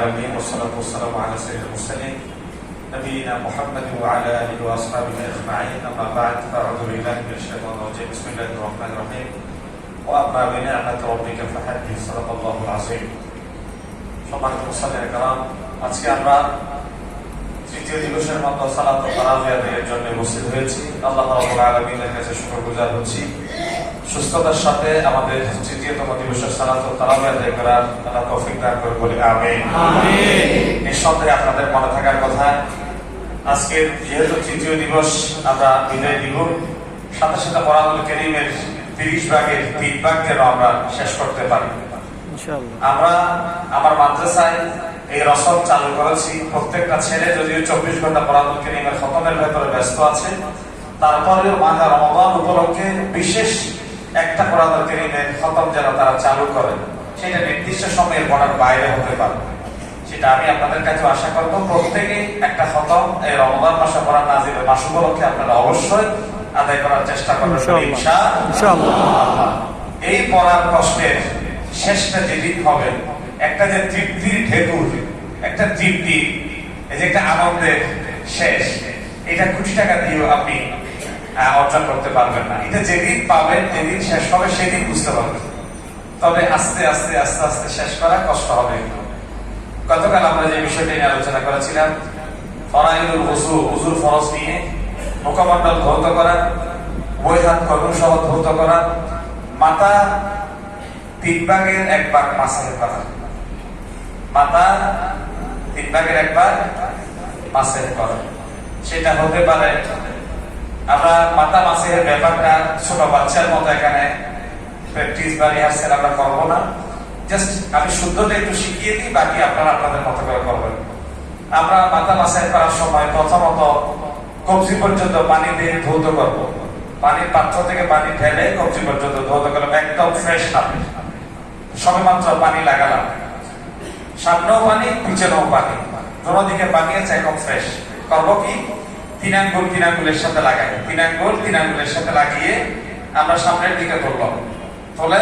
العالمين والصلاة والسلام على سيد المرسلين نبينا محمد وعلى آله وأصحابه أجمعين أما بعد فأعوذ بالله من الشيطان الرجيم بسم الله الرحمن الرحيم وأما بنعمة ربك فحدث صدق الله العظيم সম্মানিত মুসলিম কালাম আজকে আমরা তৃতীয় দিবসের মতো সালাত তারাবিয়াদের জন্য উপস্থিত হয়েছি আল্লাহ রাব্বুল আলামিনের কাছে শুকরগুজার হচ্ছি সুস্থতার সাথে আমাদের তৃতীয়তম দিবসের সালাত তারাবিয়াদের করার আল্লাহ তৌফিক দান করে বলি আমিন। নিঃসন্দেহে আপনাদের মনে থাকার কথা আজকে যেহেতু তৃতীয় দিবস আমরা বিদায় দিব সাথে সাথে পরামুল কেরিমের তিরিশ ভাগের তিন ভাগ যেন আমরা শেষ করতে পারি। আমরা আমার মাদ্রাসায় এই রসদ চালু করেছি। প্রত্যেকটা ছেলে যদিও চব্বিশ ঘণ্টা পরামুল কেরিমের খতমের ভেতরে ব্যস্ত আছে তারপরেও মাথা রমদান উপলক্ষে বিশেষ একটা কোরআনুল কেরিমের খতম যেন তারা চালু করে। সেটা নির্দিষ্ট সময়ের পড়ার বাইরে হতে পারে। সেটা আমি আপনাদের কাছে আশা করব। প্রত্যেকে একটা খতম এই রমদান মাসে পড়ার নাজিরের মাস উপলক্ষে আপনারা অবশ্যই আদায় করার চেষ্টা করবেন। এই পড়ার কষ্টের শেষটা যেদিন হবে একটা যে তৃপ্তির ঢেকুর একটা তৃপ্তি এই যে একটা আনন্দের শেষ এটা কোটি টাকা দিয়েও আপনি অর্জন করতে পারবেন না। এটা যেদিন পাবেন, যেদিন শেষ হবে, সেদিন বুঝতে পারবেন। তবে আস্তে আস্তে আস্তে আস্তে শেষ করা কষ্ট হবে। গতকাল আমরা যে বিষয়টি নিয়ে আলোচনা করেছিলাম, ফরাইদুল ওযু ওযুর ফরজ নিয়ে মুখমণ্ডল ধৌত করা, বই হাত কর্ম সহ ধৌত করা মাথা তিন ভাগের এক ভাগ মাসের করা মাথা তিন ভাগের এক ভাগ মাসের করা সেটা হতে পারে আমরা মাতা মাসের ব্যাপারটা ছোট বাচ্চার মতো এখানে প্র্যাকটিস বা রিহার্সেল আমরা করব না। জাস্ট আমি শুদ্ধটা একটু শিখিয়ে দিই, বাকি আপনারা আপনাদের মতো করে করবেন। আমরা মাথা মাসের করার সময় প্রথমত কবজি পর্যন্ত পানি দিয়ে ধৌত করব। পানির পাত্র থেকে পানি ঢেলে কবজি পর্যন্ত ধৌত করলাম, একদম ফ্রেশ পানি। সবেমাত্র পানি লাগালাম। সামনেও পানি, পিছনেও পানি। দোনো দিকে পানি আছে একদম ফ্রেশ করব কি? তিন আঙ্গুল তিন আঙ্গুলের সাথে লাগাই। তিন আঙ্গুল তিন আঙ্গুলের সাথে লাগিয়ে আমরা সামনের দিকে তুললাম তোলে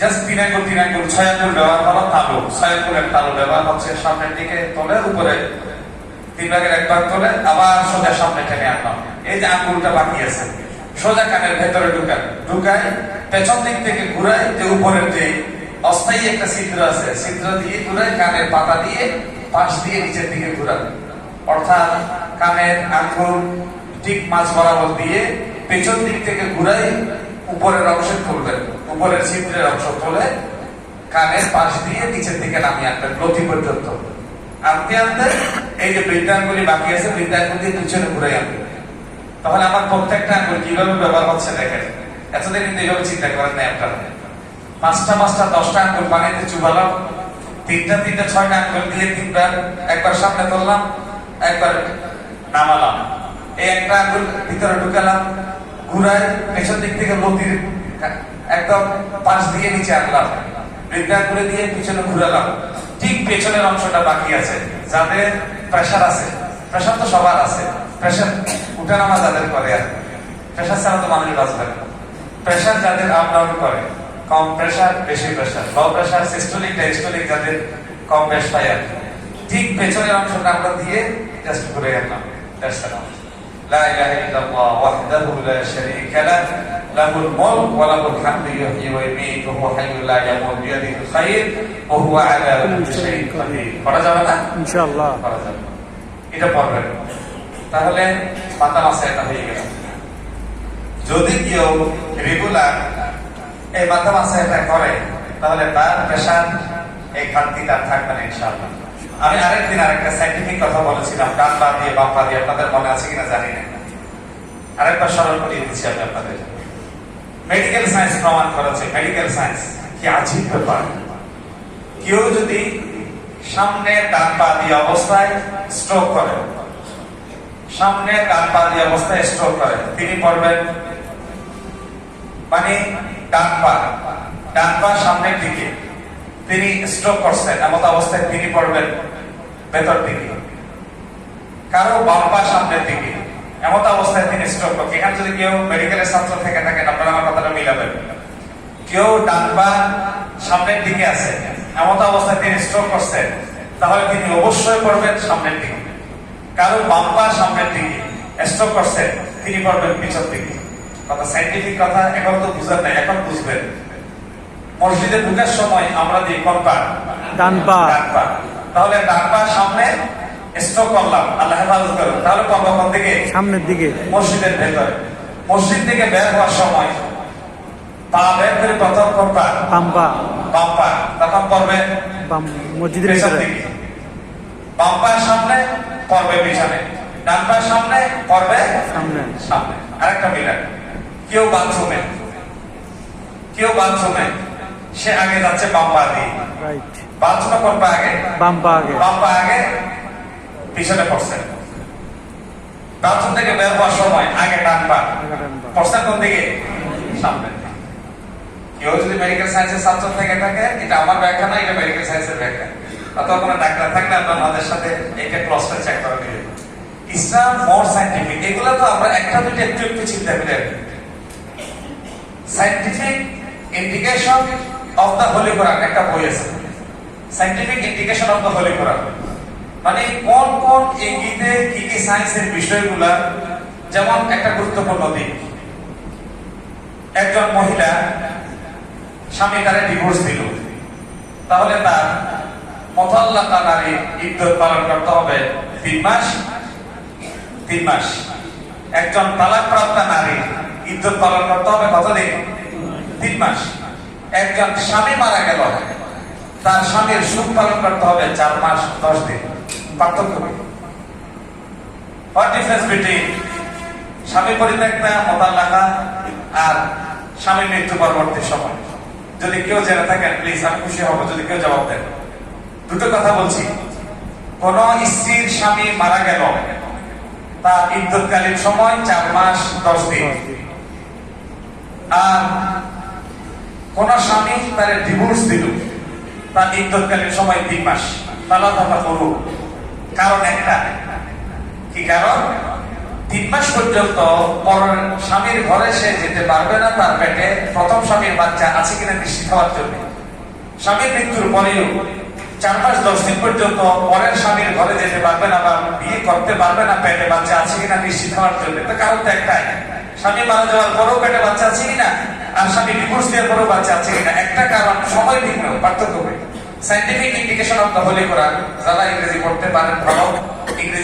জাস্ট তিন আঙ্গুল তিন আঙ্গুল ছয় আঙ্গুল ব্যবহার তালু। ছয় আঙ্গুলের তালু ব্যবহার হচ্ছে সামনের দিকে তোলে, উপরে তিন ভাগের এক ভাগ তোলে, আবার সোজা সামনে টেনে আনলাম এই যে আঙ্গুলটা বাকি আছে সোজা কানের ভেতরে ঢুকান ঢুকাই, পেছন দিক থেকে ঘুরাই, যে উপরের যে অস্থায়ী একটা ছিদ্র আছে, ছিদ্র দিয়ে ঘুরাই, কানের পাতা দিয়ে, পাশ দিয়ে নিচের দিকে ঘুরান অর্থাৎ কানের আঙ্গুল ঠিক মাছ বরাবর দিয়ে পেছন দিক থেকে ঘুরাই উপরের অংশ তুলবেন উপরের ছিদ্রের অংশ তুলে কানের পাশ দিয়ে নিচের দিকে নামিয়ে আনবেন লথি পর্যন্ত। আনতে আনতে এই যে বৃদ্ধাঙ্গুলি বাকি আছে বৃদ্ধাঙ্গুল দিয়ে পিছনে ঘুরে আনবে তাহলে আমার প্রত্যেকটা আঙ্গুল কীভাবে ব্যবহার হচ্ছে দেখেন। এতদিন কিন্তু এইভাবে চিন্তা করেন না আপনারা। পাঁচটা পাঁচটা, দশটা আঙ্গুল পানিতে চুবালাম। তিনটা তিনটা, ছয়টা আঙ্গুল দিয়ে তিনবার একবার সামনে তুললাম। একবার নামালাম। এই একটা আঙ্গুল ভিতরে ঢুকালাম, ঘুরাই পেছন দিক থেকে লতির একদম পাশ দিয়ে নিচে আনলাম। বৃদ্ধাঙ্গুলি দিয়ে পিছনে ঘুরালাম। ঠিক পেছনের অংশটা বাকি আছে, যাদের প্রেশার আছে। প্রেশার তো সবার আছে। প্রেশার উঠানামা যাদের করে আর প্রেশার ছাড়া তো মানুষ বাঁচবে প্রেশার যাদের আপ ডাউন করে, কম প্রেশার বেশি pressure low pressure systolic diastolic যাদের কম বেশ পায় আর কি। ঠিক পেছনের অংশটা আমরা দিয়ে জাস্ট করে গেলাম টেস্টের لا إله إلا الله وحده لا شريك له له الملك وله الحمد يحيي ويميت وهو حي لا يموت بيده الخير وهو على كل شيء قدير এটা তাহলে পাতা মাসে এটা হয়ে গেল। যদি কেউ রেগুলার এই মাথা মাসে এটা করে তাহলে তার পেশার এই ঘাটতি তার থাকবে না ইনশাল্লাহ আমি আরেকদিন আরেকটা সাইন্টিফিক কথা বলেছিলাম ডান পা দিয়ে বাম পা দিয়ে, আপনাদের মনে আছে কিনা জানি না। আরেকবার স্মরণ করিয়ে দিচ্ছি আমি আপনাদের। মেডিকেল সায়েন্স প্রমাণ করেছে মেডিকেল সায়েন্স কি আজীব ব্যাপার। কেউ যদি সামনে ডান পা দিয়ে অবস্থায় স্ট্রোক করে, সামনে ডান পা দিয়ে অবস্থায় স্ট্রোক করে, তিনি পড়বেন? মানে ডান পা ডান পা সামনের দিকে তিনি স্ট্রোক করছেন এমন অবস্থায় তিনি পড়বেন? ভেতর দিকে। কারও বাম পা সামনের দিকে। এমন অবস্থায় তিনি স্ট্রোক করছেন এখানে যদি কেউ মেডিকেলের ছাত্র থেকে থাকেন আপনারা আমার কথাটা মিলাবেন। কেউ ডান পা সামনের দিকে আছে এমন অবস্থায় তিনি স্ট্রোক করছেন তাহলে তিনি অবশ্যই পড়বেন সামনের দিকে। কারও বাম্পা সামনের দিকে স্ট্রোক করছেন তিনি পড়বেন পিছন দিকে। কথা সাইন্টিফিক কথা এখন তো বুঝেন না এখন বুঝবেন। মসজিদে ঢুকার সময় আমরা দিই কোন পা? ডান পা। ডান পা। তাহলে পা সামনে স্ট্রোক করলাম। আল্লাহ হেফাজত করুন। তাহলে দিকে সামনের দিকে। মসজিদের ভেতরে। মসজিদ থেকে বের হওয়ার সময় পা বের করে প্রথম তখন বাম মসজিদের ভিতরে। সামনে পড়বে পিছনে। সামনে পড়বে সামনে। সামনে। আরেকটা মিলার কেউ বাথরুমে। কেউ বাথরুমে। সে আগে যাচ্ছে বাম পা দিয়ে। রাইট। কোন পা আগে? বাম পা আগে। বাম পা আগে পিছনে পড়ছে। বাথরুম থেকে বের হওয়ার সময় আগে ডান পা। পড়ছে কোন দিকে? সামনে। কেউ যদি মেডিকেল সায়েন্সের ছাত্র থেকে থাকে এটা আমার ব্যাখ্যা না এটা মেডিকেল সায়েন্সের ব্যাখ্যা। অথবা কোনো ডাক্তার থাকলে আপনার সাথে এটা ক্রসটা চেক করে ইসলাম মোর সাইন্টিফিক এগুলো তো আমরা একটা দুটো একটু একটু চিন্তা করে scientific indication of the holy Quran একটা বই আছে। Scientific indication of the holy Quran মানে কোন কোন ইঙ্গিতে কি কি সায়েন্সের বিষয়গুলা যেমন একটা গুরুত্বপূর্ণ দিক। একজন মহিলা স্বামী তারে ডিভোর্স দিল। তাহলে তার মতাল্লাকা নারী ইদ্যত পালন করতে হবে তিন মাস তিন মাস। একজন তালাক প্রাপ্ত নারী ইদ্যত পালন করতে হবে কতদিন? তিন মাস। একজন স্বামী মারা গেল তার স্বামীর সুখ পালন করতে হবে চার মাস, দশ দিন। পার্থক্য হোয়াট আর মৃত্যু পরবর্তী সময়? যদি কেউ জেনে থাকেন প্লিজ আমি খুশি হব যদি কেউ জবাব দেন। দুটো কথা বলছি। কোন স্ত্রীর স্বামী মারা গেল, তার ইদ্যৎকালীন সময় চার মাস, দশ দিন। আর কোন স্বামী তার ডিভোর্স দিল তার ইদ্যৎকালীন সময় তিন মাস। তালা তালা করু কারণ একটা। কি কারণ? তিন মাস পর্যন্ত স্বামীর ঘরে সে যেতে পারবে না তার পেটে। প্রথম স্বামীর বাচ্চা আছে কিনা নিশ্চিত হওয়ার জন্য। স্বামীর মৃত্যুর পরেও চার মাস, দশ দিন পর্যন্ত পরের স্বামীর ঘরে যেতে পারবে না বা বিয়ে করতে পারবে না, পেটে বাচ্চা আছে কিনা নিশ্চিত হওয়ার জন্য। তো কারণ তো একটাই। স্বামী মারা যাওয়ার পরেও পেটে বাচ্চা আছে কিনা? আর স্বামী ডিভোর্স দেওয়ার পরেও বাচ্চা আছে কিনা? একটা কারণ, সময় ভিন্ন পার্থক্য scientific indication of the holy Quran যারা ইংরেজি পড়তে পারেন ভালো ইংরেজি